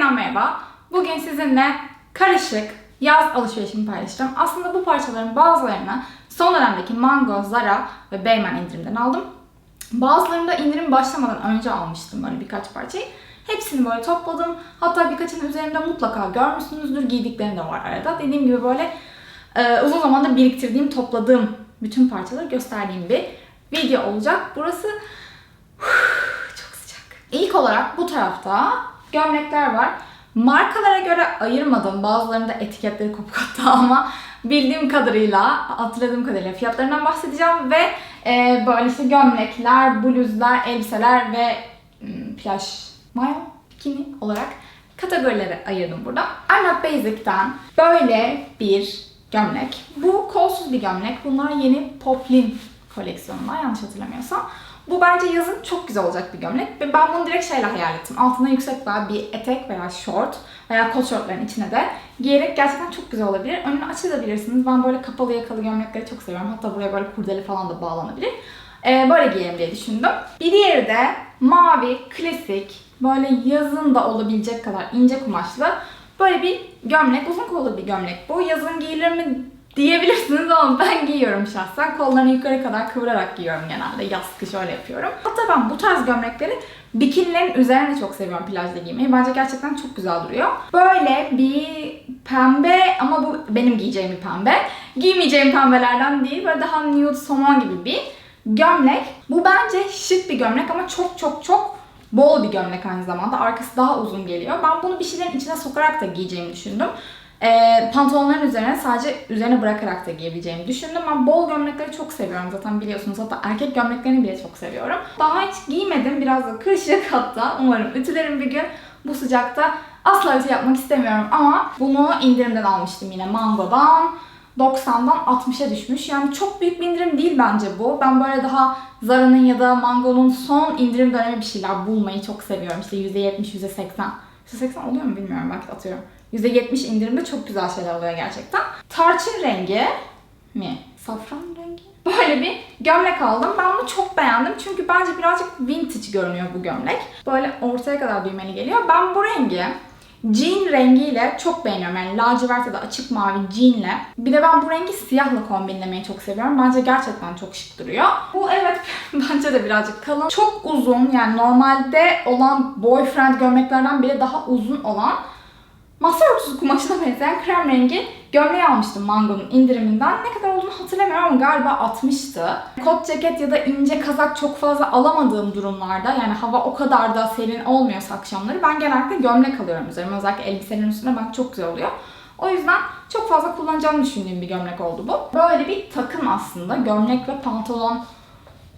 yeniden merhaba. Bugün sizinle karışık yaz alışverişimi paylaşacağım. Aslında bu parçaların bazılarını son dönemdeki Mango, Zara ve Beymen indirimden aldım. Bazılarını da indirim başlamadan önce almıştım böyle birkaç parçayı. Hepsini böyle topladım. Hatta birkaçının üzerinde mutlaka görmüşsünüzdür. Giydiklerim de var arada. Dediğim gibi böyle e, uzun zamandır biriktirdiğim, topladığım bütün parçaları gösterdiğim bir video olacak. Burası çok sıcak. İlk olarak bu tarafta gömlekler var. Markalara göre ayırmadım. Bazılarında etiketleri kopuk hatta ama bildiğim kadarıyla, hatırladığım kadarıyla fiyatlarından bahsedeceğim ve e, böyle işte gömlekler, bluzlar, elbiseler ve hmm, plaj mayo, bikini olarak kategorilere ayırdım burada. Not Basic'ten böyle bir gömlek. Bu kolsuz bir gömlek. Bunlar yeni Poplin koleksiyonundan yanlış hatırlamıyorsam. Bu bence yazın çok güzel olacak bir gömlek. Ben bunu direkt şeyle hayal ettim. Altına yüksek bel bir etek veya short veya kot şortların içine de giyerek gerçekten çok güzel olabilir. Önünü açabilirsiniz. Ben böyle kapalı yakalı gömlekleri çok seviyorum. Hatta buraya böyle kurdele falan da bağlanabilir. Ee, böyle giyerim diye düşündüm. Bir diğeri de mavi, klasik, böyle yazın da olabilecek kadar ince kumaşlı böyle bir gömlek. Uzun kollu bir gömlek bu. Yazın giyilir mi diyebilirsiniz ama ben giyiyorum şahsen. Kollarını yukarı kadar kıvırarak giyiyorum genelde. Yaz kış öyle yapıyorum. Hatta ben bu tarz gömlekleri bikinilerin üzerine çok seviyorum plajda giymeyi. Bence gerçekten çok güzel duruyor. Böyle bir pembe ama bu benim giyeceğim bir pembe. Giymeyeceğim pembelerden değil. Böyle daha nude somon gibi bir gömlek. Bu bence şık bir gömlek ama çok çok çok bol bir gömlek aynı zamanda. Arkası daha uzun geliyor. Ben bunu bir şeylerin içine sokarak da giyeceğimi düşündüm. Ee, pantolonların üzerine sadece üzerine bırakarak da giyebileceğimi düşündüm. Ben bol gömlekleri çok seviyorum zaten biliyorsunuz. Hatta erkek gömleklerini bile çok seviyorum. Daha hiç giymedim. Biraz da kırışık hatta. Umarım ütülerim bir gün bu sıcakta asla ütü yapmak istemiyorum ama bunu indirimden almıştım yine Mango'dan. 90'dan 60'a düşmüş. Yani çok büyük bir indirim değil bence bu. Ben böyle daha Zara'nın ya da Mango'nun son indirim dönemi bir şeyler bulmayı çok seviyorum. İşte %70, %80. %80 oluyor mu bilmiyorum belki atıyorum. %70 indirimde çok güzel şeyler oluyor gerçekten. Tarçın rengi mi? Safran rengi? Böyle bir gömlek aldım. Ben bunu çok beğendim. Çünkü bence birazcık vintage görünüyor bu gömlek. Böyle ortaya kadar düğmeli geliyor. Ben bu rengi jean rengiyle çok beğeniyorum. Yani lacivert ya da açık mavi jeanle. Bir de ben bu rengi siyahla kombinlemeyi çok seviyorum. Bence gerçekten çok şık duruyor. Bu evet bence de birazcık kalın. Çok uzun yani normalde olan boyfriend gömleklerden bile daha uzun olan masa örtüsü kumaşına benzeyen krem rengi gömleği almıştım Mango'nun indiriminden. Ne kadar olduğunu hatırlamıyorum ama galiba 60'tı. Kot ceket ya da ince kazak çok fazla alamadığım durumlarda yani hava o kadar da serin olmuyorsa akşamları ben genellikle gömlek alıyorum üzerime. Özellikle elbisenin üstünde bak çok güzel oluyor. O yüzden çok fazla kullanacağımı düşündüğüm bir gömlek oldu bu. Böyle bir takım aslında. Gömlek ve pantolon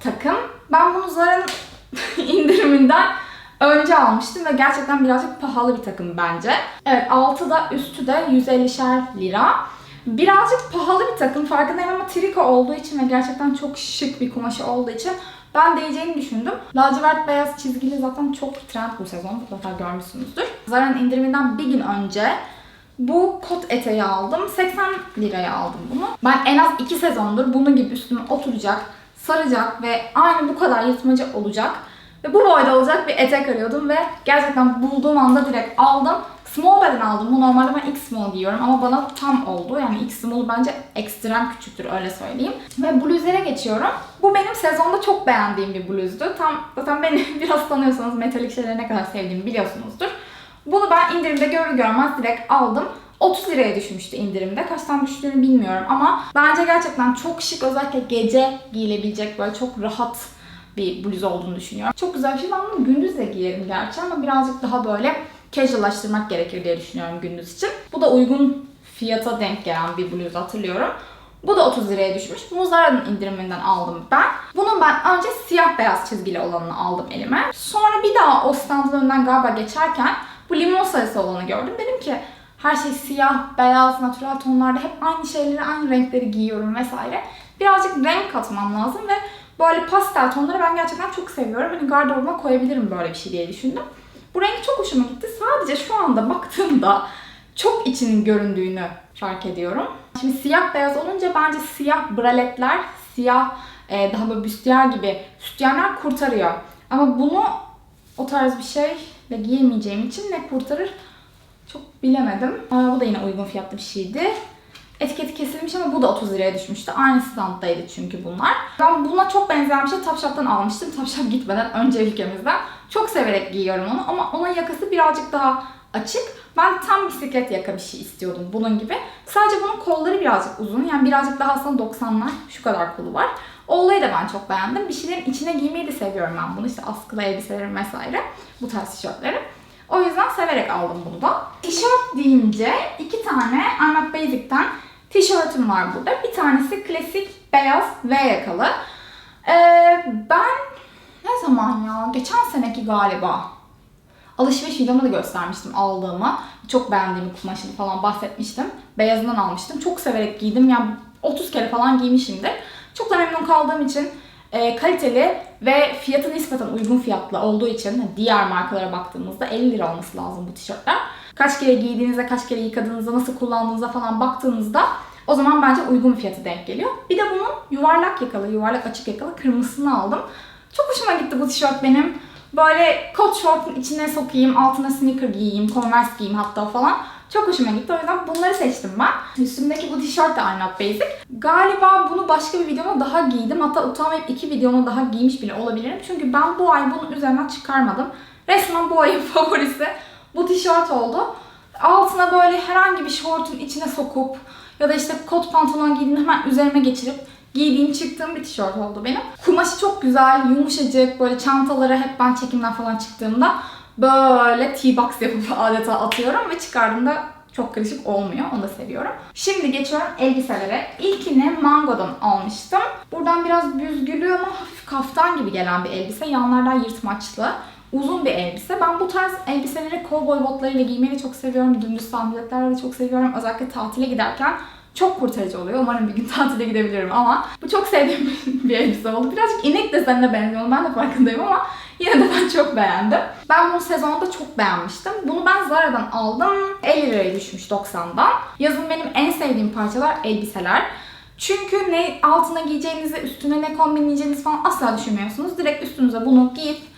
takım. Ben bunu Zara'nın indiriminden önce almıştım ve gerçekten birazcık pahalı bir takım bence. Evet altı da üstü de 150'şer lira. Birazcık pahalı bir takım farkındayım ama triko olduğu için ve gerçekten çok şık bir kumaşı olduğu için ben değeceğini düşündüm. Lacivert beyaz çizgili zaten çok trend bu sezon. Mutlaka görmüşsünüzdür. Zara'nın indiriminden bir gün önce bu kot eteği aldım. 80 liraya aldım bunu. Ben en az 2 sezondur bunun gibi üstüme oturacak, saracak ve aynı bu kadar yırtmacı olacak ve bu boyda olacak bir etek arıyordum ve gerçekten bulduğum anda direkt aldım. Small beden aldım. Bu normalde ben X small giyiyorum ama bana tam oldu. Yani X small bence ekstrem küçüktür öyle söyleyeyim. Ve bluzlere geçiyorum. Bu benim sezonda çok beğendiğim bir bluzdu. Tam zaten beni biraz tanıyorsanız metalik şeyleri ne kadar sevdiğimi biliyorsunuzdur. Bunu ben indirimde görür görmez direkt aldım. 30 liraya düşmüştü indirimde. Kaçtan düştüğünü bilmiyorum ama bence gerçekten çok şık özellikle gece giyilebilecek böyle çok rahat bir bluz olduğunu düşünüyorum. Çok güzel bir şey. Ben bunu gündüz de giyerim gerçi ama birazcık daha böyle casuallaştırmak gerekir diye düşünüyorum gündüz için. Bu da uygun fiyata denk gelen bir bluz hatırlıyorum. Bu da 30 liraya düşmüş. Bunu Zara'nın indiriminden aldım ben. Bunun ben önce siyah beyaz çizgili olanını aldım elime. Sonra bir daha o standın önünden galiba geçerken bu limon sarısı olanı gördüm. Dedim ki her şey siyah, beyaz, natural tonlarda hep aynı şeyleri, aynı renkleri giyiyorum vesaire. Birazcık renk katmam lazım ve Böyle pastel tonları ben gerçekten çok seviyorum. Hani gardırobuma koyabilirim böyle bir şey diye düşündüm. Bu renk çok hoşuma gitti. Sadece şu anda baktığımda çok içinin göründüğünü fark ediyorum. Şimdi siyah beyaz olunca bence siyah braletler, siyah e, daha böyle büstiyer gibi sütyenler kurtarıyor. Ama bunu o tarz bir şey ve giyemeyeceğim için ne kurtarır Çok bilemedim. Aa, bu da yine uygun fiyatlı bir şeydi. Etiketi kesilmiş ama bu da 30 liraya düşmüştü. Aynı standdaydı çünkü bunlar. Ben buna çok benzeyen bir şey Topshop'tan almıştım. Topshop gitmeden önce ülkemizden. Çok severek giyiyorum onu ama onun yakası birazcık daha açık. Ben tam bisiklet yaka bir şey istiyordum bunun gibi. Sadece bunun kolları birazcık uzun. Yani birazcık daha aslında 90'lar. Şu kadar kolu var. Olayı da ben çok beğendim. Bir şeylerin içine giymeyi de seviyorum ben bunu. İşte askılı elbiselerim vesaire. Bu tarz tişörtleri. O yüzden severek aldım bunu da. Tişört deyince iki tane Not Basic'ten tişörtüm var burada. Bir tanesi klasik beyaz V yakalı. Ee, ben ne zaman ya? Geçen seneki galiba. Alışveriş videomda da göstermiştim aldığımı. Çok beğendiğimi kumaşını falan bahsetmiştim. Beyazından almıştım. Çok severek giydim. Yani 30 kere falan giymişimdir. Çok da memnun kaldığım için e, kaliteli ve fiyatı nispeten uygun fiyatlı olduğu için diğer markalara baktığımızda 50 lira olması lazım bu tişörtler. Kaç kere giydiğinizde, kaç kere yıkadığınızda, nasıl kullandığınızda falan baktığınızda o zaman bence uygun fiyatı denk geliyor. Bir de bunun yuvarlak yakalı, yuvarlak açık yakalı kırmızısını aldım. Çok hoşuma gitti bu tişört benim. Böyle kot şortun içine sokayım, altına sneaker giyeyim, converse giyeyim hatta falan. Çok hoşuma gitti. O yüzden bunları seçtim ben. Üstümdeki bu tişört de I'm Not Basic. Galiba bunu başka bir videoma daha giydim. Hatta utanmayıp iki videoma daha giymiş bile olabilirim. Çünkü ben bu ay bunun üzerinden çıkarmadım. Resmen bu ayın favorisi bu tişört oldu. Altına böyle herhangi bir şortun içine sokup ya da işte kot pantolon giydiğimde hemen üzerime geçirip giydiğim çıktığım bir tişört oldu benim. Kumaşı çok güzel, yumuşacık, böyle çantaları hep ben çekimden falan çıktığımda böyle T-box yapıp adeta atıyorum ve çıkardığımda çok karışık olmuyor. Onu da seviyorum. Şimdi geçiyorum elbiselere. İlkini Mango'dan almıştım. Buradan biraz büzgülü ama hafif kaftan gibi gelen bir elbise. Yanlardan yırtmaçlı. Uzun bir elbise. Ben bu tarz elbiseleri kovboy botlarıyla giymeyi çok seviyorum. Dümdüz sandaletlerle çok seviyorum. Özellikle tatile giderken çok kurtarıcı oluyor. Umarım bir gün tatile gidebilirim ama bu çok sevdiğim bir elbise oldu. Birazcık inek desenine benziyor. Ben de farkındayım ama yine de ben çok beğendim. Ben bunu sezonda çok beğenmiştim. Bunu ben Zara'dan aldım. 50 liraya düşmüş 90'dan. Yazın benim en sevdiğim parçalar elbiseler. Çünkü ne altına giyeceğinizi, üstüne ne kombinleyeceğinizi falan asla düşünmüyorsunuz. Direkt üstünüze bunu giyip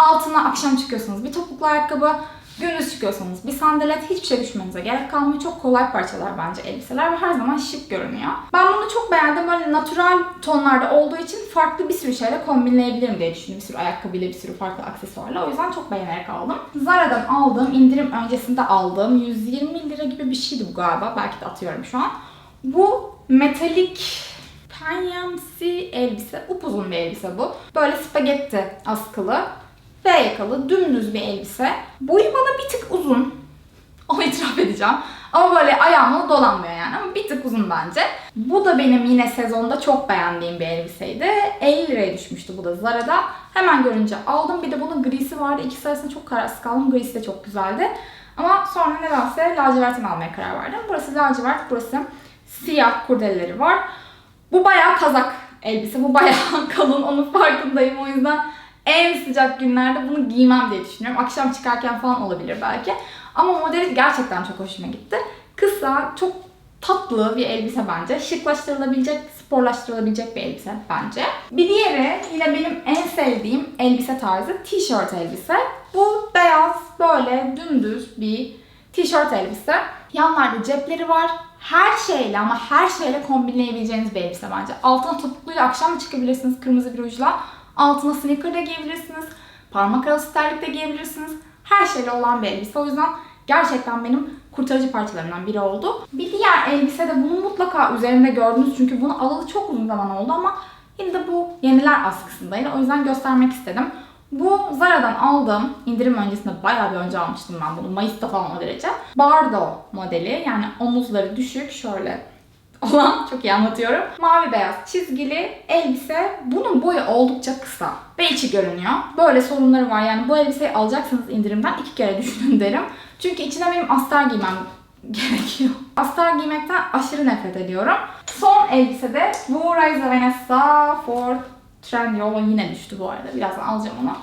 altına akşam çıkıyorsunuz. Bir topuklu ayakkabı, gündüz çıkıyorsanız bir sandalet hiçbir şey düşmenize gerek kalmıyor. Çok kolay parçalar bence elbiseler ve her zaman şık görünüyor. Ben bunu çok beğendim. Böyle natural tonlarda olduğu için farklı bir sürü şeyle kombinleyebilirim diye düşündüm. Bir sürü ayakkabıyla, bir sürü farklı aksesuarla. O yüzden çok beğenerek aldım. Zara'dan aldığım, indirim öncesinde aldığım 120 lira gibi bir şeydi bu galiba. Belki de atıyorum şu an. Bu metalik penyemsi elbise. Upuzun bir elbise bu. Böyle spagetti askılı. V yakalı dümdüz bir elbise. Boyu bana bir tık uzun. Onu itiraf edeceğim. Ama böyle ayağıma dolanmıyor yani ama bir tık uzun bence. Bu da benim yine sezonda çok beğendiğim bir elbiseydi. 50 liraya düşmüştü bu da Zara'da. Hemen görünce aldım. Bir de bunun grisi vardı. İkisi arasında çok kararsız kaldım. Grisi de çok güzeldi. Ama sonra nedense lacivertini almaya karar verdim. Burası lacivert, burası siyah kurdeleleri var. Bu bayağı kazak elbise. Bu bayağı kalın. Onun farkındayım. O yüzden en sıcak günlerde bunu giymem diye düşünüyorum. Akşam çıkarken falan olabilir belki. Ama modeli gerçekten çok hoşuma gitti. Kısa, çok tatlı bir elbise bence. Şıklaştırılabilecek, sporlaştırılabilecek bir elbise bence. Bir diğeri yine benim en sevdiğim elbise tarzı tişört elbise. Bu beyaz böyle dümdüz bir tişört elbise. Yanlarda cepleri var. Her şeyle ama her şeyle kombinleyebileceğiniz bir elbise bence. Altına topukluyla akşam çıkabilirsiniz kırmızı bir rujla. Altına sneaker da giyebilirsiniz. Parmak arası terlik de giyebilirsiniz. Her şeyle olan bir elbise. O yüzden gerçekten benim kurtarıcı parçalarımdan biri oldu. Bir diğer elbise de bunu mutlaka üzerinde gördünüz. Çünkü bunu alalı çok uzun zaman oldu ama yine de bu yeniler askısındaydı. O yüzden göstermek istedim. Bu Zara'dan aldığım, indirim öncesinde bayağı bir önce almıştım ben bunu. Mayıs'ta falan o derece. Bardo modeli yani omuzları düşük şöyle olan çok iyi anlatıyorum. Mavi beyaz çizgili elbise. Bunun boyu oldukça kısa ve içi görünüyor. Böyle sorunları var. Yani bu elbiseyi alacaksanız indirimden iki kere düşünün derim. Çünkü içine benim astar giymem gerekiyor. Astar giymekten aşırı nefret ediyorum. Son elbise de bu Rise Vanessa for Trendyol yine düştü bu arada. Birazdan alacağım onu.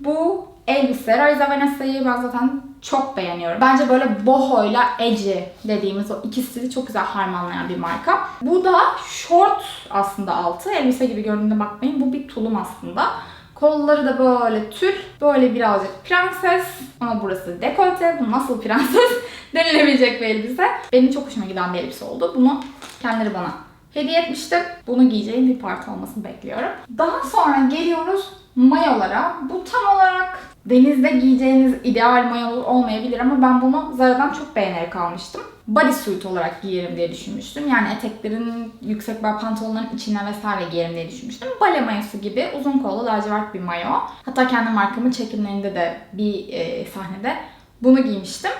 Bu elbise Rise Vanessa'yı ben zaten çok beğeniyorum. Bence böyle boho ile edgy dediğimiz o iki stili çok güzel harmanlayan bir marka. Bu da short aslında altı. Elbise gibi göründüğüne bakmayın. Bu bir tulum aslında. Kolları da böyle tül, böyle birazcık prenses ama burası dekolte. Bu nasıl prenses denilebilecek bir elbise. Benim çok hoşuma giden bir elbise oldu. Bunu kendileri bana hediye etmiştim. Bunu giyeceğim bir parti olmasını bekliyorum. Daha sonra geliyoruz mayolara. Bu tam olarak denizde giyeceğiniz ideal mayo olmayabilir ama ben bunu Zara'dan çok beğenerek almıştım. Bodysuit olarak giyerim diye düşünmüştüm. Yani eteklerin, yüksek bel pantolonların içine vesaire giyerim diye düşünmüştüm. Bale mayosu gibi uzun kollu lacivert bir mayo. Hatta kendi markamın çekimlerinde de bir e, sahnede bunu giymiştim.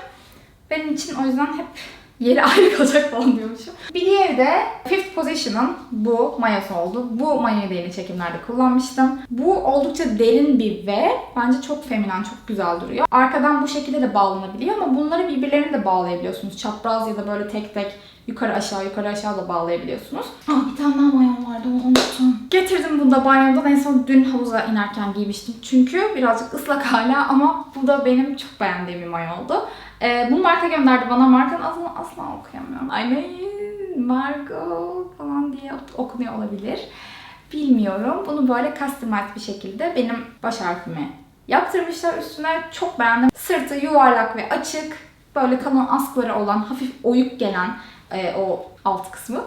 Benim için o yüzden hep yeri ayrı kalacak falan diyormuşum. Bir diğeri de Fifth Position'ın bu mayosu oldu. Bu mayoyu da yeni çekimlerde kullanmıştım. Bu oldukça derin bir V. Bence çok feminen, çok güzel duruyor. Arkadan bu şekilde de bağlanabiliyor ama bunları birbirlerine de bağlayabiliyorsunuz. Çapraz ya da böyle tek tek yukarı aşağı yukarı aşağı da bağlayabiliyorsunuz. Ah bir tane daha mayom vardı onu unuttum. Getirdim bunu da banyodan en son dün havuza inerken giymiştim. Çünkü birazcık ıslak hala ama bu da benim çok beğendiğim bir mayo oldu. Ee, bunu marka gönderdi bana. Markanın adını asla okuyamıyorum. Ay ne? Margo falan diye okunuyor olabilir. Bilmiyorum. Bunu böyle customized bir şekilde benim baş harfimi yaptırmışlar üstüne. Çok beğendim. Sırtı yuvarlak ve açık. Böyle kalın askıları olan, hafif oyuk gelen e, o alt kısmı.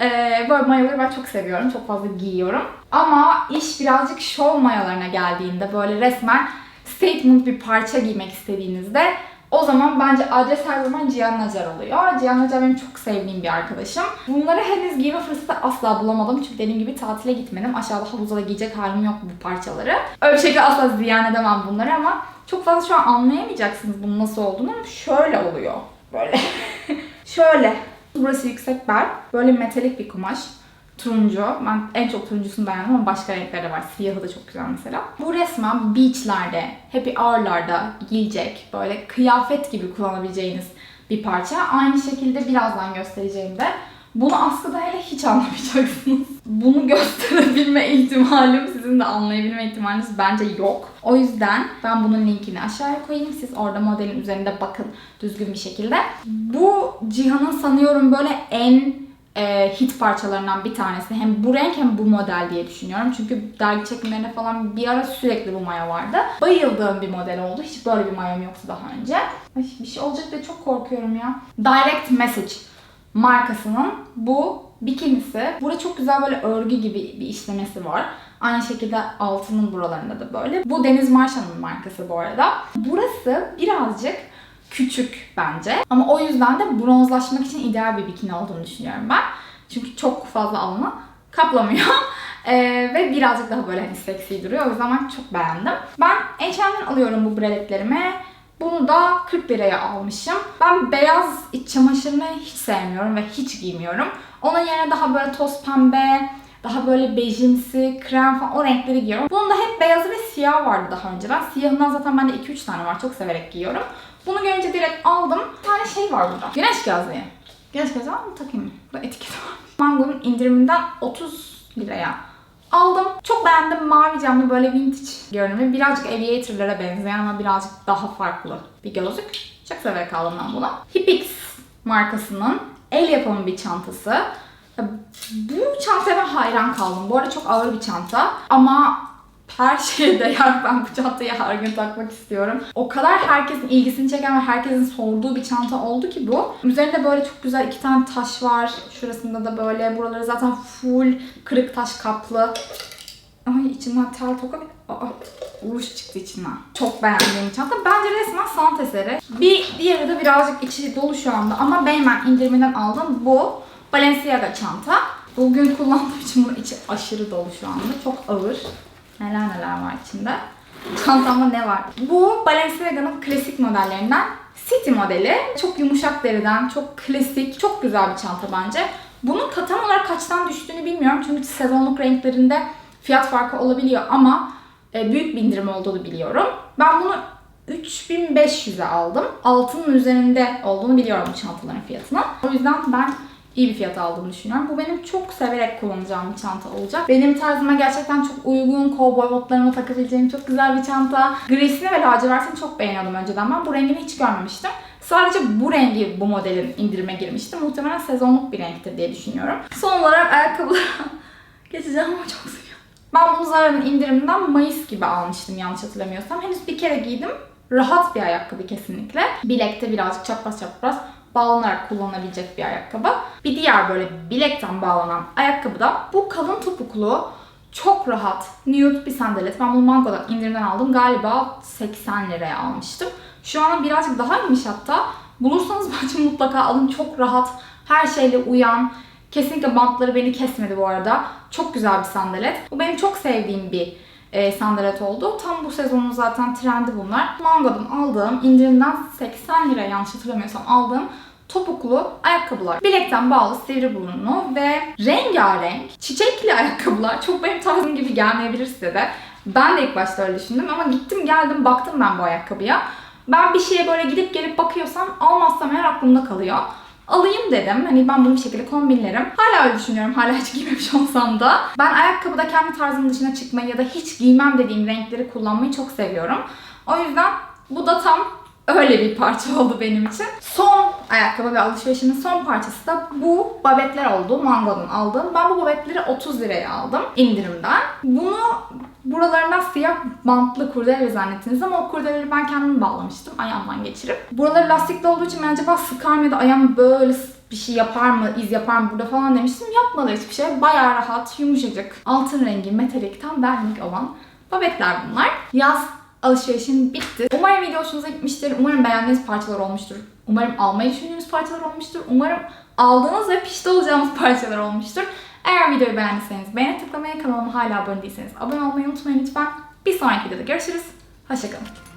E, böyle mayoları ben çok seviyorum. Çok fazla giyiyorum. Ama iş birazcık şov mayolarına geldiğinde böyle resmen statement bir parça giymek istediğinizde o zaman bence adres her zaman Cihan Nacar oluyor. Cihan Nacar benim çok sevdiğim bir arkadaşım. Bunları henüz giyme fırsatı asla bulamadım. Çünkü dediğim gibi tatile gitmedim. Aşağıda havuzda da giyecek halim yok bu parçaları. Öyle bir şekilde asla ziyan edemem bunları ama çok fazla şu an anlayamayacaksınız bunun nasıl olduğunu şöyle oluyor. Böyle. şöyle. Burası yüksek bel. Böyle metalik bir kumaş. Turuncu. Ben en çok turuncusunu beğendim ama başka renkleri de var. Siyahı da çok güzel mesela. Bu resmen beachlerde, happy hour'larda giyilecek böyle kıyafet gibi kullanabileceğiniz bir parça. Aynı şekilde birazdan göstereceğimde bunu aslında hele hiç anlamayacaksınız. Bunu gösterebilme ihtimalim, sizin de anlayabilme ihtimaliniz bence yok. O yüzden ben bunun linkini aşağıya koyayım. Siz orada modelin üzerinde bakın düzgün bir şekilde. Bu Cihan'ın sanıyorum böyle en e, hit parçalarından bir tanesi. Hem bu renk hem bu model diye düşünüyorum. Çünkü dergi çekimlerine falan bir ara sürekli bu mayo vardı. Bayıldığım bir model oldu. Hiç böyle bir mayom yoktu daha önce. Ay, bir şey olacak diye çok korkuyorum ya. Direct Message markasının bu bikinisi. Burada çok güzel böyle örgü gibi bir işlemesi var. Aynı şekilde altının buralarında da böyle. Bu Deniz Marşan'ın markası bu arada. Burası birazcık küçük bence. Ama o yüzden de bronzlaşmak için ideal bir bikini olduğunu düşünüyorum ben. Çünkü çok fazla alanı kaplamıyor. Ee, ve birazcık daha böyle hani seksi duruyor. O yüzden ben çok beğendim. Ben H&M'den alıyorum bu breletlerimi. Bunu da 40 liraya almışım. Ben beyaz iç çamaşırını hiç sevmiyorum ve hiç giymiyorum. Onun yerine daha böyle toz pembe, daha böyle bejimsi, krem falan o renkleri giyiyorum. Bunun da hep beyazı ve siyah vardı daha önceden. Siyahından zaten bende 2-3 tane var. Çok severek giyiyorum. Bunu görünce direkt aldım. Bir tane şey var burada. Güneş gözlüğü. Güneş gözlüğü mı? Takayım mı? Bu etiket var. Mango'nun indiriminden 30 liraya aldım. Çok beğendim. Mavi camlı böyle vintage görünümü. Birazcık aviator'lara benzeyen ama birazcık daha farklı bir gözlük. Çok severek aldım ben bunu. Hipix markasının el yapımı bir çantası. Bu çantaya ben hayran kaldım. Bu arada çok ağır bir çanta. Ama her şeye değer. Ben bu çantayı her gün takmak istiyorum. O kadar herkesin ilgisini çeken ve herkesin sorduğu bir çanta oldu ki bu. Üzerinde böyle çok güzel iki tane taş var. Şurasında da böyle. Buraları zaten full kırık taş kaplı. Ay içinden tel toka Aa, uruş çıktı içinden. Çok beğendiğim çanta. Bence resmen sanat eseri. Bir diğeri de birazcık içi dolu şu anda ama Beymen indiriminden aldım. Bu Balenciaga çanta. Bugün kullandığım için bunun içi aşırı dolu şu anda. Çok ağır. Neler neler var içinde. Çantamda ne var? Bu Balenciaga'nın klasik modellerinden City modeli. Çok yumuşak deriden, çok klasik, çok güzel bir çanta bence. Bunun tam olarak kaçtan düştüğünü bilmiyorum çünkü sezonluk renklerinde fiyat farkı olabiliyor ama e, büyük bir indirim olduğunu biliyorum. Ben bunu 3500'e aldım. Altının üzerinde olduğunu biliyorum bu çantaların fiyatına. O yüzden ben iyi bir fiyat aldığımı düşünüyorum. Bu benim çok severek kullanacağım bir çanta olacak. Benim tarzıma gerçekten çok uygun, kovboy botlarıma takabileceğim çok güzel bir çanta. Grisini ve lacivertini çok beğeniyordum önceden ben. Bu rengini hiç görmemiştim. Sadece bu rengi bu modelin indirime girmişti. Muhtemelen sezonluk bir renktir diye düşünüyorum. Son olarak ayakkabılara geçeceğim ama çok seviyorum. Ben bunu Zara'nın indiriminden Mayıs gibi almıştım yanlış hatırlamıyorsam. Henüz bir kere giydim. Rahat bir ayakkabı kesinlikle. Bilekte birazcık çapraz çapraz bağlanarak kullanılabilecek bir ayakkabı. Bir diğer böyle bilekten bağlanan ayakkabı da bu kalın topuklu çok rahat nude bir sandalet. Ben bunu Mango'dan indirimden aldım. Galiba 80 liraya almıştım. Şu an birazcık daha iyiymiş hatta. Bulursanız bence mutlaka alın. Çok rahat, her şeyle uyan. Kesinlikle bantları beni kesmedi bu arada. Çok güzel bir sandalet. Bu benim çok sevdiğim bir e, sandalet oldu. Tam bu sezonun zaten trendi bunlar. Mango'dan aldığım, indirimden 80 lira yanlış hatırlamıyorsam aldığım topuklu ayakkabılar. Bilekten bağlı sivri burunlu ve rengarenk çiçekli ayakkabılar. Çok benim tarzım gibi gelmeyebilir size de. Ben de ilk başta öyle düşündüm ama gittim geldim baktım ben bu ayakkabıya. Ben bir şeye böyle gidip gelip bakıyorsam almazsam eğer aklımda kalıyor. Alayım dedim. Hani ben bunu bir şekilde kombinlerim. Hala öyle düşünüyorum. Hala hiç giymemiş olsam da. Ben ayakkabıda kendi tarzımın dışına çıkmayı ya da hiç giymem dediğim renkleri kullanmayı çok seviyorum. O yüzden bu da tam öyle bir parça oldu benim için. Son ayakkabı ve alışverişimin son parçası da bu babetler oldu. Mango'dan aldığım. Ben bu babetleri 30 liraya aldım indirimden. Bunu buralarından siyah bantlı kurdele zannettiniz ama o kurdeleleri ben kendim bağlamıştım ayağımdan geçirip. Buraları lastikli olduğu için ben acaba sıkar mı ya da ayağım böyle bir şey yapar mı, iz yapar mı burada falan demiştim. Yapmadı hiçbir şey. Bayağı rahat, yumuşacık, altın rengi, metalik, tam benlik olan babetler bunlar. Yaz alışverişim bitti. Umarım video hoşunuza gitmiştir. Umarım beğendiğiniz parçalar olmuştur. Umarım almayı düşündüğünüz parçalar olmuştur. Umarım aldığınız ve pişti olacağınız parçalar olmuştur. Eğer videoyu beğendiyseniz beğene tıklamayı, kanalıma hala abone değilseniz abone olmayı unutmayın lütfen. Bir sonraki videoda görüşürüz. Hoşçakalın.